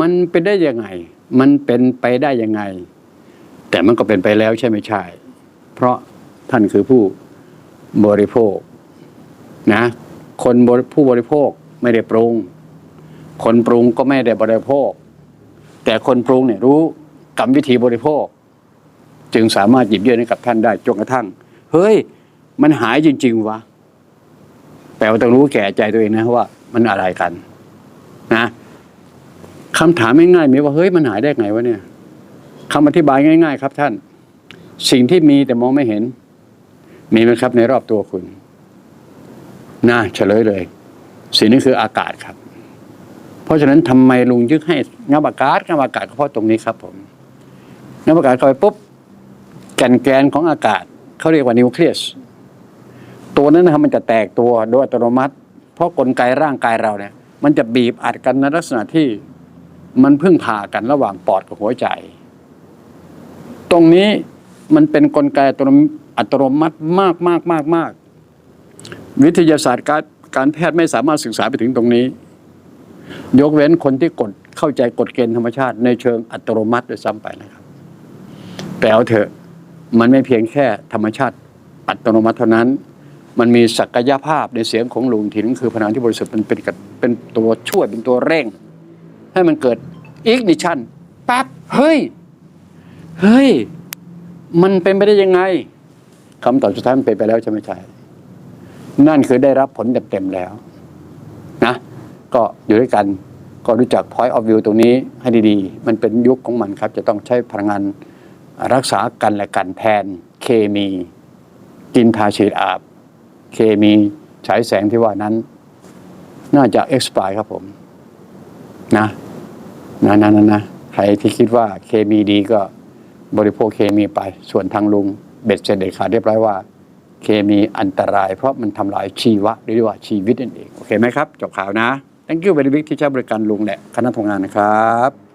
มันเป็นได้ยังไง มันเป็นไปได้ยังไง แต่มันก็เป็นไปแล้วใช่ไม่ใช่ เพราะท่านคือผู้บริโภคนะ คนผู้บริโภคไม่ได้ปรุง คนปรุงก็ไม่ได้บริโภค แต่คนปรุงเนี่ยรู้กรรมวิธีบริโภค จึงสามารถหยิบยื่นให้กับท่านได้จนกระทั่ง เฮ้ย มันหายจริง ๆวะแปลว่าต้องรู้แก่ใจตัวเองนะว่า มันอะไรกัน คำถามง่ายๆมีว่าเฮ้ยมันหายได้ไงวะเนี่ยคำอธิบายง่าย ๆ ครับท่าน สิ่งที่มีแต่มองไม่เห็น มีไหมครับในรอบตัวคุณนะเฉลยเลย สิ่งนี้คืออากาศครับ เพราะฉะนั้นทำไมลุงยึกให้งับอากาศงับอากาศก็เพราะตรงนี้ครับ ผมงับอากาศเข้าไปปุ๊บแก่นแกนของอากาศเขาเรียกว่านิวเคลียสตัวนั้นนะครับมันจะแตกตัวโดยอัตโนมัติ เพราะกลไกร่างกายเราเนี่ย มันจะบีบอัดกันในลักษณะที่ มันพึ่งพากันระหว่างปอดกับหัวใจ ตรงนี้มันเป็นกลไกอัตโนมัติมากมากมากมากวิทยาศาสตร์การการแพทย์ไม่สามารถศึกษาไปถึงตรงนี้ ยกเว้นคนที่กดเข้าใจกฎเกณฑ์ธรรมชาติ ในเชิงอัตโนมัติด้วยซ้ำไปนะครับ แต่เอาเถอะมันไม่เพียงแค่ธรรมชาติอัตโนมัติเท่านั้น มันมีศักยภาพในเสียงของลุงถิ่นคือพลังที่บริสุทธิ์มันเป็นเป็นตัวช่วยเป็นตัวเร่ง ให้มันเกิดอีกนิชันปั๊บเฮ้ย เฮ้ย มันเป็นไปได้ยังไงคำตอบสุดท้ายมันเป็นไปแล้วใช่ไหมใช่นั่นคือได้รับผลเต็มๆแล้ว นะ ก็อยู่ด้วยกัน ก็รู้จัก point of view ตรงนี้ให้ดีๆ มันเป็นยุคของมันครับ จะต้องใช้พลังงานรักษากันและกันแทนเคมี กินทาฉีดอาบ เคมีฉายแสงที่ว่านั้น น่าจะ expire ครับผม นะ นะนะนะนะใครที่คิดว่าเคมีดีก็บริโภคเคมีไป ส่วนทางลุงเบ็ดเสร็จเด็ดขาดเรียบร้อยว่า เคมีอันตราย เพราะมันทำลายชีวะหรือว่าชีวิตนั่นเอง โอเคไหมครับ จบข่าวนะ thank you very much ที่ใช้บริการลุงและคณะทำงานนะครับ